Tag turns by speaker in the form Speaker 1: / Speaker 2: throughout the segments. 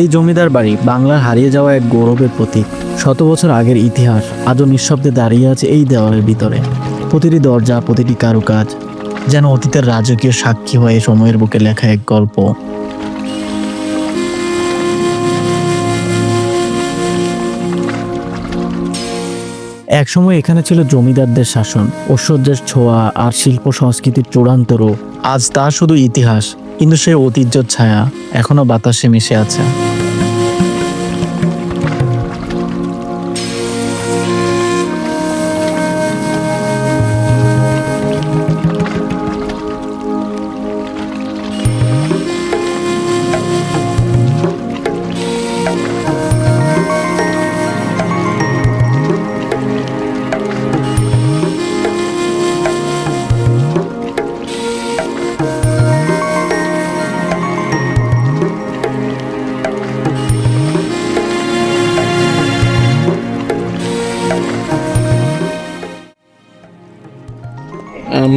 Speaker 1: এই জমিদার বাড়ি বাংলার হারিয়ে যাওয়া এক গৌরবের প্রতীক। শত বছর আগের ইতিহাস আজও নিঃশব্দে দাঁড়িয়ে আছে এই দেওয়ালের ভিতরে। প্রতিটি দরজা, প্রতিটি কারুকাজ যেন অতীতের রাজকীয় সাক্ষী হয়ে সময়ের বুকে লেখা এক গল্প। একসময় এখানে ছিল জমিদারদের শাসন, ঐশ্বর্যের ছোঁয়া আর শিল্প সংস্কৃতির চূড়ান্ত রূপ। আজ তা শুধু ইতিহাস, কিন্তু সেই ঐতিহ্যর ছায়া এখনও বাতাসে মিশে আছে।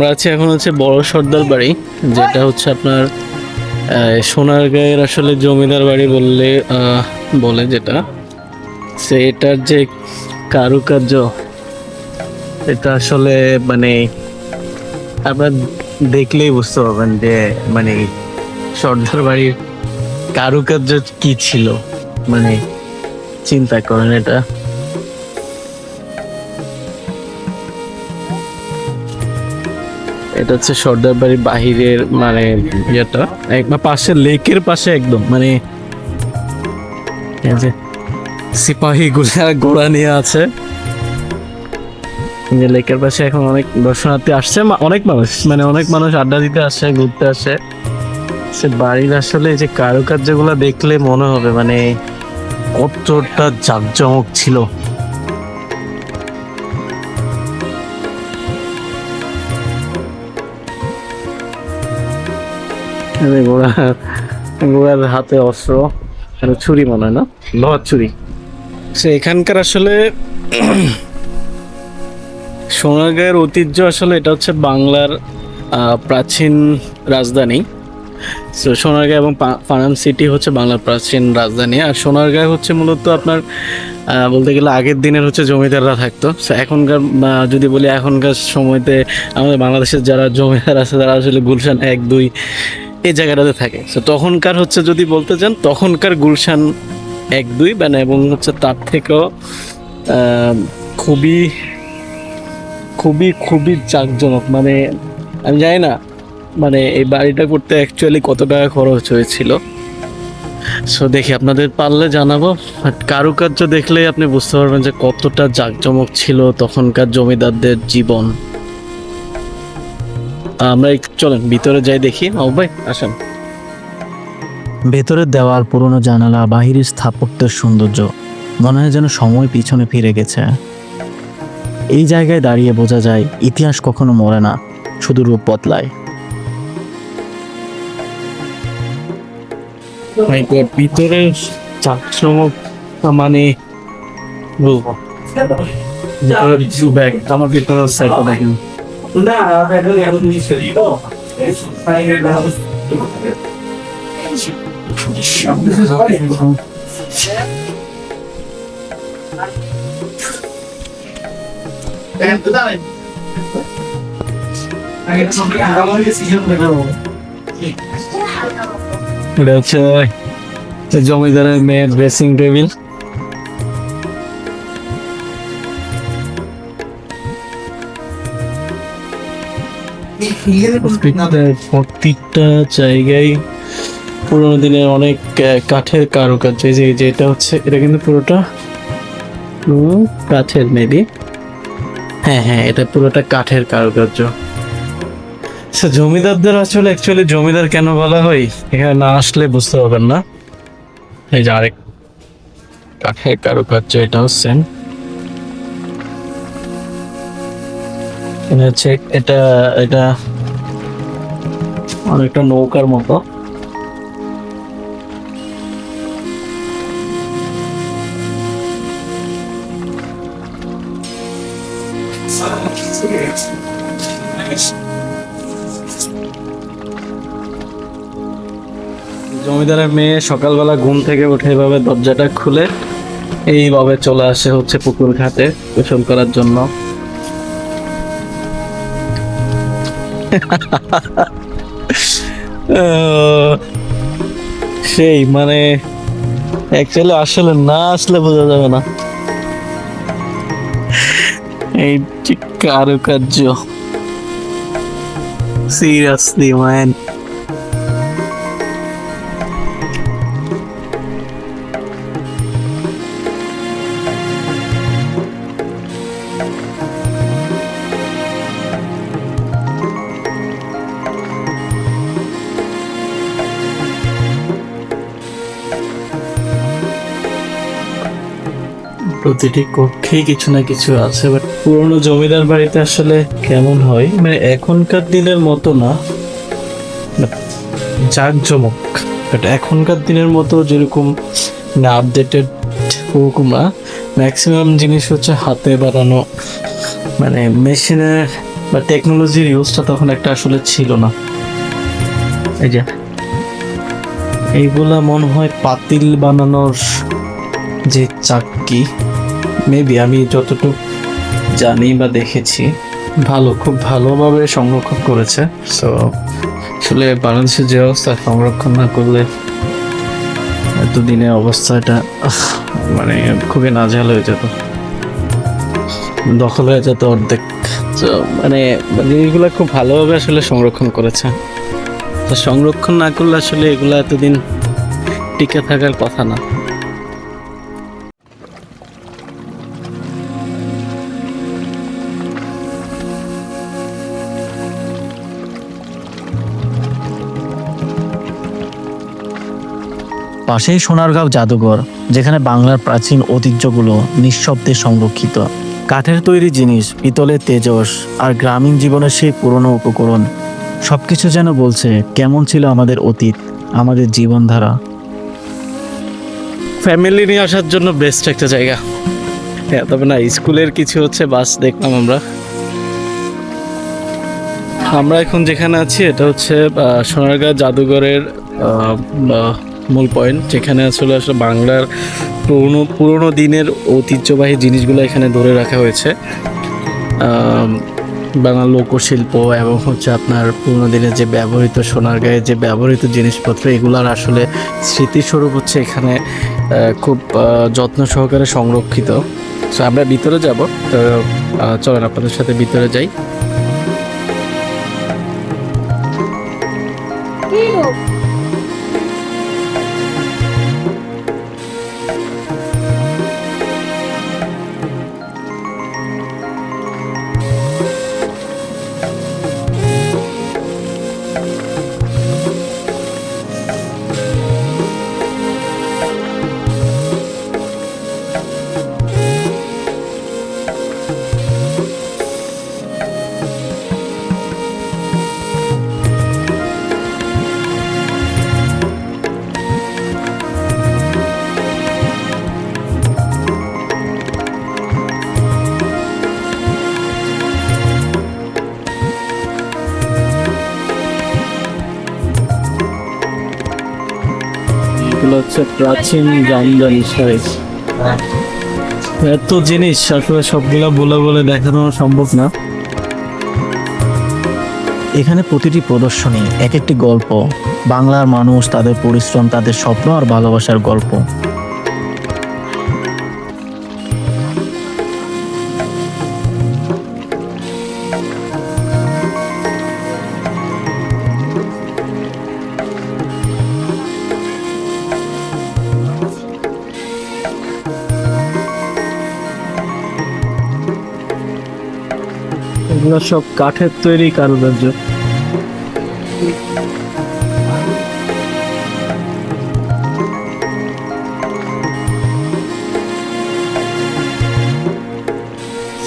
Speaker 2: আমরা আছি এখন হচ্ছে বড় সর্দার বাড়ি যেটা হচ্ছে আপনার আহ, সোনারগাঁয়ের আসলে জমিদার বাড়ি বললে বলে যেটা। সে এটার যে কারুকার্য এটা আসলে মানে আপনার দেখলেই বুঝতে পারবেন যে মানে সর্দার বাড়ির কারুকার্য কি ছিল। মানে চিন্তা করেন এটা। এটা হচ্ছে সর্দার বাড়ির বাহিরের মানে ইয়েটা। একবার পাশে লেকের পাশে একদম মানে সিপাহী গুলা ঘোড়া নিয়ে আছে। যে লেকের পাশে এখন অনেক দর্শনার্থী আসছে অনেক মানুষ মানে অনেক মানুষ আড্ডা দিতে আসে, ঘুরতে আসে। সে বাড়ির আসলে যে কারুকার্যগুলো দেখলে মনে হবে মানে কতটা জাঁকজমক ছিল। ঘোড়ার হাতে অস্ত্র ছুরি মনে হয় না? লোহার ছুরি। সে এখানকার আসলে সোনারগাঁয়ের ঐতিহ্য আসলে এটা হচ্ছে বাংলার প্রাচীন রাজধানী। সো সোনারগাঁ এবং পানাম সিটি হচ্ছে বাংলার প্রাচীন রাজধানী। আর সোনারগাঁয় হচ্ছে মূলত আপনার বলতে গেলে আগের দিনের হচ্ছে জমিদাররা থাকতো। So এখনকার যদি বলি এখনকার সময়তে আমাদের বাংলাদেশের যারা জমিদার আছে তারা আসলে গুলশান এক দুই এই জায়গাটাতে থাকে। সো তখনকার হচ্ছে যদি বলতে চান, তখনকার গুলশান এক, দুই মানে এবং হচ্ছে তার থেকেও খুবই খুবই খুবই জাঁকজমক। মানে আমি জানি না মানে এই বাড়িটা করতে অ্যাকচুয়ালি কত টাকা খরচ হয়েছিল। সো দেখি আপনাদের পারলে জানাব কারুকার্য দেখলে আপনি বুঝতে পারবেন যে কতটা জাঁকজমক ছিল তখনকার জমিদারদের জীবন। আমরা একটু চলেন ভিতরে যাই দেখি। ও ভাই আসেন।
Speaker 1: ভেতরের দেওয়াল পুরনো জানালা বাহিরের স্থাপত্যের সৌন্দর্য। মনে হয় যেন সময় পিছনে ফিরে গেছে। এই জায়গায় দাঁড়িয়ে বোঝা যায় ইতিহাস কখনো মরে না শুধু রূপ বদলায়।
Speaker 2: ভিতরে মানে বলব আমার ভিতরে দেখেন। na meron yung mission dito. Fire na house. Eh, ito na rin. Ay, ito ang alam mo yung sinyal na gano'n. Hello, sir. Sa Jomidara, may dressing reveal? প্রত্যেকটা জায়গায় পুরোনো দিনের অনেক কাঠের কারুকার্য। যে, এই যে, এটা হচ্ছে, এটা কিন্তু পুরোটা কাঠের মেবি। হ্যাঁ হ্যাঁ এটা পুরোটা কাঠের কারুকার্য। আচ্ছা জমিদারদের আসলে অ্যাকচুয়ালি জমিদার কেন বলা হয়? এখানে না আসলে বুঝতে পারবেন না। এই যে আরেক কাঠের কারুকার্য এটা হচ্ছে হচ্ছে এটা এটা অনেকটা নৌকার মতো। জমিদারের মেয়ে সকালবেলা ঘুম থেকে উঠে এভাবে দরজাটা খুলে এইভাবে চলে আসে হচ্ছে পুকুর ঘাটে গোসল করার জন্য। সেই মানে অ্যাকচুয়ালি আসলে না আসলে বোঝা যাবে না। এই কারুকার্য। সিরিয়াসলি ম্যান প্রতিটি কক্ষেই কিছু না কিছু আছে বাট পুরনো জমিদার বাড়িতে আসলে কেমন হয়? মানে এখনকার দিনের মতো না জাঁকজমক বাট এখনকার দিনের মতো যেরকম না আপডেটেড ওরকম না। ম্যাক্সিমাম জিনিস হচ্ছে হাতে বানানো মানে মেশিনের বা টেকনোলজির ইউজটা তখন একটা আসলে ছিল না। এই যে, এইগুলা মনে হয় পাতিল বানানোর যে চাক্কি মেবি আমি যতটুকু জানি বা দেখেছি, ভালো, খুব ভালোভাবে সংরক্ষণ করেছে। সো আসলে বাংলাদেশের যে অবস্থা, সংরক্ষণ না করলে এতদিনের অবস্থাটা মানে খুবই নাজেহাল হয়ে যেত। দখল হয়ে যেত অর্ধেক। তো মানে জিনিসগুলো খুব ভালোভাবে আসলে সংরক্ষণ করেছে। সংরক্ষণ না করলে আসলে এগুলো এতদিন টিকে থাকার কথা না।
Speaker 1: পাশেই সোনারগাঁও জাদুঘর, যেখানে বাংলার প্রাচীন ঐতিহ্যগুলো নিঃশব্দে সংরক্ষিত। কাঠের তৈরি জিনিস, পিতলের তেজস আর গ্রামীণ জীবনের সেই পুরনো উপকরণ সব কিছু যেন বলছে কেমন ছিল আমাদের অতীত, আমাদের জীবনধারা।
Speaker 2: ফ্যামিলি নিয়ে আসার জন্য বেস্ট একটা জায়গা। হ্যাঁ তবে না, স্কুলের কিছু হচ্ছে বাস দেখলাম আমরা। আমরা এখন যেখানে আছি, এটা হচ্ছে সোনারগাঁ জাদুঘরের মূল পয়েন্ট যেখানে আসলে আসলে বাংলার পুরনো পুরনো দিনের ঐতিহ্যবাহী জিনিসগুলো এখানে ধরে রাখা হয়েছে। আম, বাংলা লোকশিল্প এবং হচ্ছে আপনার পুরনো দিনের যে ব্যবহৃত সোনার গায়ে যে ব্যবহৃত জিনিসপত্র এগুলার আসলে স্মৃতিস্বরূপ হচ্ছে এখানে খুব যত্ন সহকারে সংরক্ষিত। সো আমরা ভিতরে যাব। তো চলেন আপনাদের সাথে ভিতরে যাই। এগুলো হচ্ছে প্রাচীন জামদানি শাড়ি এত জিনিস, আসলে সবগুলা বলে বলে দেখানো সম্ভব না।
Speaker 1: এখানে প্রতিটি প্রদর্শনী, এক একটি গল্প, বাংলার মানুষ তাদের পরিশ্রম, তাদের স্বপ্ন আর ভালোবাসার গল্প।
Speaker 2: এগুলো সব কাঠের তৈরি কারুকার্য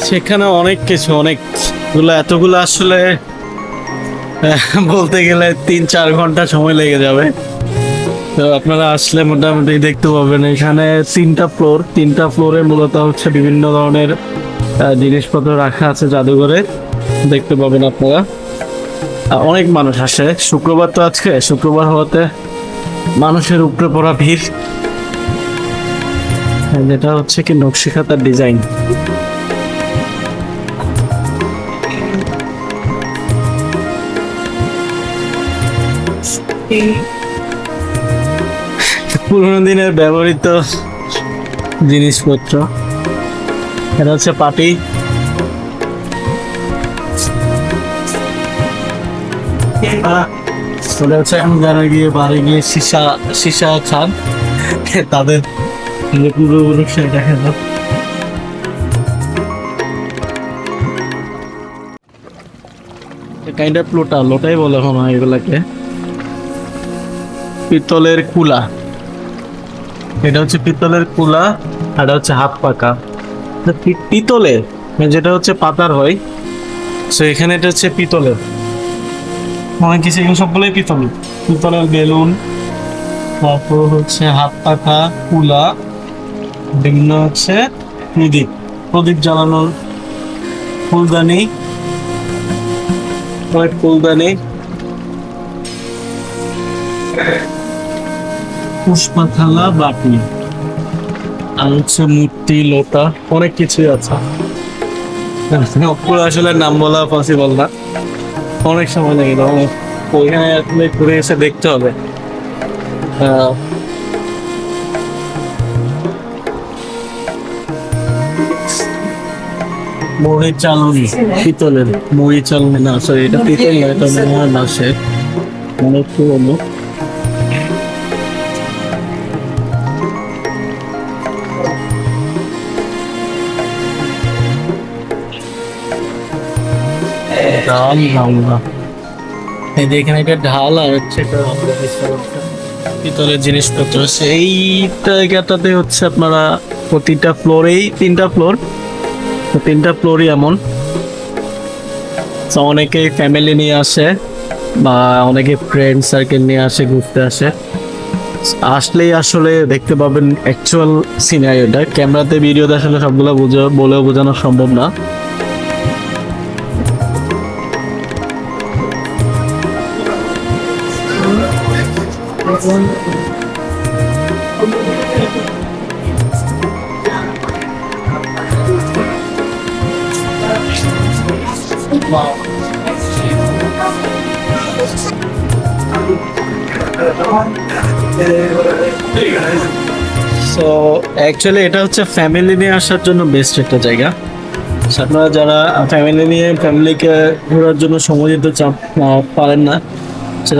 Speaker 2: সেখানে অনেক কিছু অনেকগুলো এতগুলো আসলে বলতে গেলে তিন চার ঘণ্টা সময় লেগে যাবে। তো আপনারা আসলে মোটামুটি দেখতে পাবেন, এখানে তিনটা ফ্লোর তিনটা ফ্লোরে মূলত হচ্ছে বিভিন্ন ধরনের জিনিসপত্র রাখা আছে জাদুঘরে। দেখতে পাবেন আপনারা। অনেক মানুষ আসে। শুক্রবার তো আজকে শুক্রবার হওয়াতে মানুষের উপরে পড়া ভিড়। হ্যাঁ, যেটা হচ্ছে কি নকশি খাতার ডিজাইন পুরোনো দিনের ব্যবহৃত জিনিসপত্র। এটা হচ্ছে পাটি। ওটা হচ্ছে এখন যারা গিয়ে বাড়ি গিয়ে সীসা সীসা খান। তাদের পূর্বপুরুষ সেটা খেল কাইন্ড অফ লোটা, লোটাই বলে মনে এগুলাকে। পিতলের কুলা। এটা হচ্ছে পিতলের কুলা এটা হচ্ছে হাত পাকা। পিতলের মানে যেটা হচ্ছে পাতার হয়। সো এখানে এটা হচ্ছে পিতলের। অনেক কিছু এগুলো সবগুলোই পিতল? পিতলের বেলুন, তারপর হচ্ছে হাত পাখা কুলা বিভিন্ন হচ্ছে প্রদীপ। প্রদীপ জ্বালানোর ফুলদানি অনেক ফুলদানি, পুষ্পাথালা, বাটি, আর হচ্ছে মূর্তি লোটা অনেক কিছুই আছে। আসলে নাম বলা পসিবল না। অনেক সময় লাগে ওইখানে ঘুরে এসে দেখতে হবে। আহ, মুড়ি চালনি পিতলের মুড়ি চালনি না সরি এটা পিতল না এটা মনে হয় সে অনেক পুরোনো এই যে এখানে একটা ঢাল আর হচ্ছে একটা পিতলের জিনিসপত্র। সেই জায়গাটাতে হচ্ছে আপনারা প্রতিটা ফ্লোরেই তিনটা ফ্লোর। তো তিনটা ফ্লোরই এমন। তো অনেকেই ফ্যামিলি নিয়ে আসে বা অনেকে ফ্রেন্ড সার্কেল নিয়ে আসে ঘুরতে আসে। আসলেই আসলে দেখতে পাবেন অ্যাকচুয়াল সিনারিওটা ক্যামেরাতে ভিডিওতে আসলে সবগুলো বোঝা বলেও বোঝানো সম্ভব না। সো অ্যাকচুয়ালি এটা হচ্ছে ফ্যামিলি নিয়ে আসার জন্য বেস্ট একটা জায়গা। আপনারা যারা ফ্যামিলি নিয়ে ফ্যামিলিকে ঘোরার জন্য সময় দিতে আহ, পারেন না।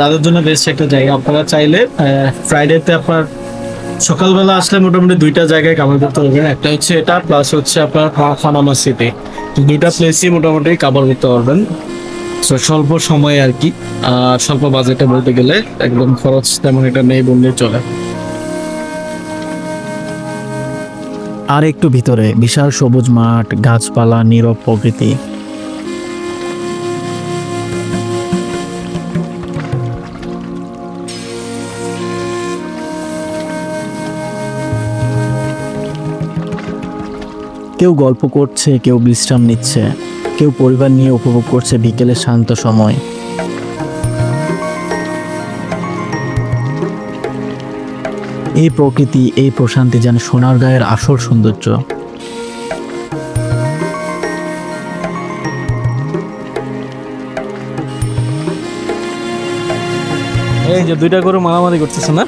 Speaker 2: তাদের জন্য বেস্ট একটা জায়গা। আপনারা চাইলে ফ্রাইডেতে আপনার সকালবেলা আসলে মোটামুটি দুইটা জায়গায় কাভার করতে পারবেন। একটা হচ্ছে এটা প্লাস হচ্ছে আপনার ফানামা সিটি দুইটা প্লেসই মোটামুটি কাভার করতে পারবেন। সো স্বল্প সময়ে আর কি স্বল্প বাজেটে বলতে গেলে একদম খরচ তেমন এটা নেই বললেই চলে।
Speaker 1: আর একটু ভিতরে, বিশাল সবুজ মাঠ, গাছপালা, নীরব প্রকৃতি। কেউ গল্প করছে, কেউ বিশ্রাম নিচ্ছে। কেউ পরিবার নিয়ে উপভোগ করছে বিকেলের শান্ত সময়। এই প্রকৃতি, এই প্রশান্তি যেন সোনার গায়ের আসল সৌন্দর্য।
Speaker 2: এই যে দুইটা গরু মারামারি করতেছে না?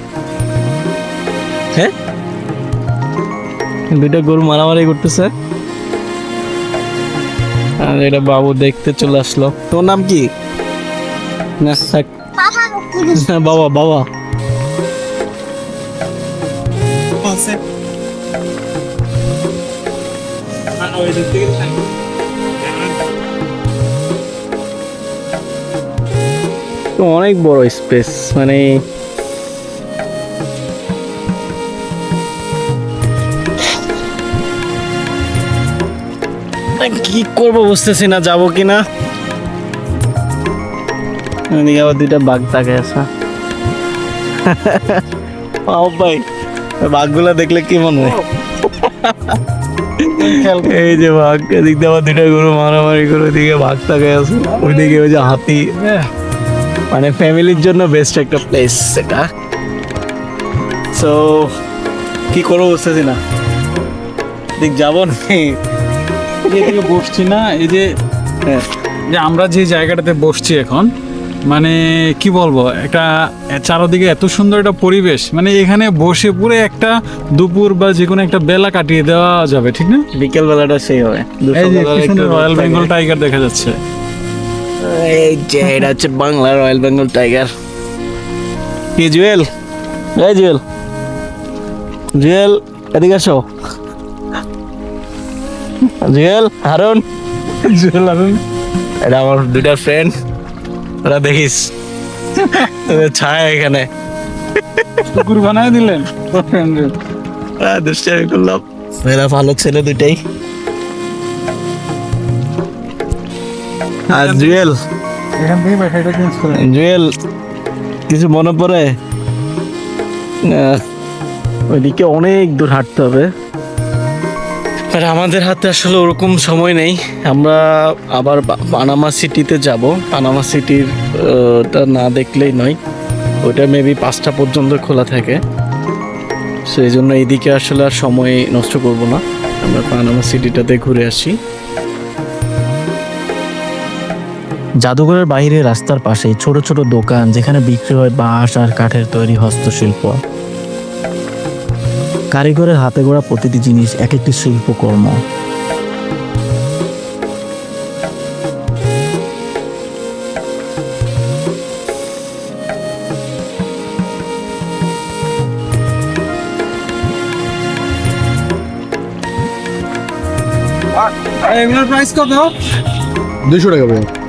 Speaker 2: হ্যাঁ? দুইটা গরু মারামারি করতেছে। আর এটা বাবু দেখতে চলে আসলো। তোর নাম কি? না বাবা বাবা তো অনেক বড় স্পেস মানে কি করব বুঝতেছি না যাব কিনা এদিকে আবার দুইটা বাঘ তাকে ও ভাই বাঘগুলা দেখলে কি মনে হয়? এই যে বাঘ এদিক দিয়ে আবার দুইটা গরু মারামারি করে ওইদিকে বাঘ তাকে আছে। ওইদিকে ওই যে হাতি। মানে ফ্যামিলির জন্য বেস্ট একটা প্লেস এটা। সো কি করব বুঝতেছি না। দিক যাব নাকি
Speaker 3: এদিকে বসছি না এই যে
Speaker 2: হ্যাঁ।
Speaker 3: যে আমরা যে জায়গাটাতে বসছি এখন মানে কি বলব একটা চারদিকে এত সুন্দর একটা পরিবেশ মানে এখানে বসে পুরো একটা দুপুর বা যে কোনো একটা বেলা কাটিয়ে দেওয়া যাবে ঠিক না?
Speaker 2: বিকেল বেলাটা সেই হবে
Speaker 3: রয়্যাল বেঙ্গল টাইগার দেখা যাচ্ছে।
Speaker 2: এই যে এটা হচ্ছে বাংলা রয়্যাল বেঙ্গল টাইগার কি জুয়েল? এই জুয়েল। জুয়েল এদিকে আসো। জুয়েল হারুন। এটা আমার দুইটা ফ্রেন্ড ওরা দেখিস। ছায়া এখানে।
Speaker 3: কুকুর বানায় দিলেন
Speaker 2: দুষ্টামি করলাম। এরা ভালো ছেলে দুইটাই। আর জুয়েল। জুয়েল কিছু মনে পড়ে? আহ, ওইদিকে অনেক দূর হাঁটতে হবে। আর আমাদের হাতে আসলে ওরকম সময় নেই। আমরা আবার পানামা সিটিতে যাব। পানামা সিটির না দেখলেই নয়। ওইটা মেবি পাঁচটা পর্যন্ত খোলা থাকে। সেই জন্য এইদিকে আসলে আর সময় নষ্ট করব না। আমরা পানামা সিটিটাতে ঘুরে আসি।
Speaker 1: জাদুঘরের বাইরে রাস্তার পাশে ছোট ছোট দোকান যেখানে বিক্রি হয় বাঁশ আর কাঠের তৈরি হস্তশিল্প। কারিগরের হাতে গড়া প্রতিটি জিনিস এক একটি শিল্পকর্ম।
Speaker 3: এগুলোর প্রাইস কত?
Speaker 4: দুশো টাকা ভাই।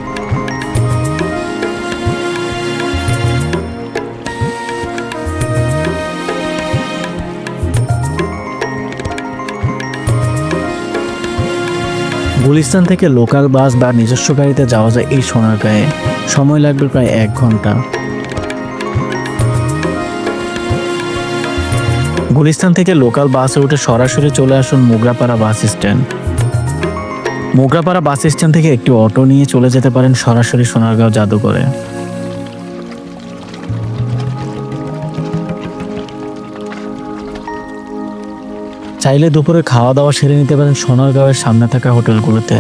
Speaker 1: গুলিস্তান থেকে লোকাল বাস বা নিজস্ব গাড়িতে যাওয়া যায় এই সোনারগাঁয়ে সময় লাগবে প্রায় এক ঘণ্টা। গুলিস্তান থেকে লোকাল বাসে উঠে সরাসরি চলে আসুন Mograpara bus stand. Mograpara bus stand থেকে একটি অটো নিয়ে চলে যেতে পারেন সরাসরি সোনারগাঁও জাদুঘরে। চাইলে দুপুরে খাওয়া দাওয়া সেরে নিতে পারেন সোনারগাঁওয়ের সামনে থাকা হোটেলগুলোতে।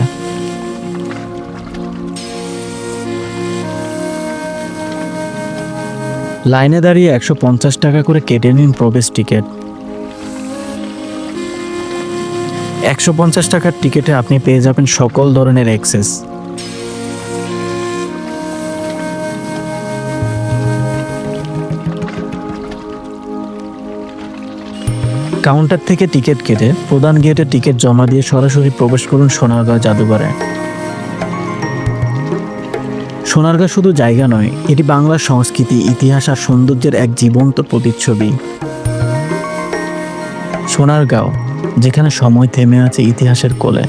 Speaker 1: লাইনে দাঁড়িয়ে একশো পঞ্চাশ টাকা করে কেটে নিন প্রবেশ টিকিট। একশো পঞ্চাশ টাকার টিকিটে আপনি পেয়ে যাবেন সকল ধরনের অ্যাক্সেস কাউন্টার থেকে টিকিট কেটে প্রধান গেটে টিকিট জমা দিয়ে সরাসরি প্রবেশ করুন সোনারগাঁও জাদুঘরে। সোনারগাঁ শুধু জায়গা নয়, এটি বাংলার সংস্কৃতি, ইতিহাস আর সৌন্দর্যের এক জীবন্ত প্রতিচ্ছবি। সোনারগাঁও, যেখানে সময় থেমে আছে ইতিহাসের কোলে।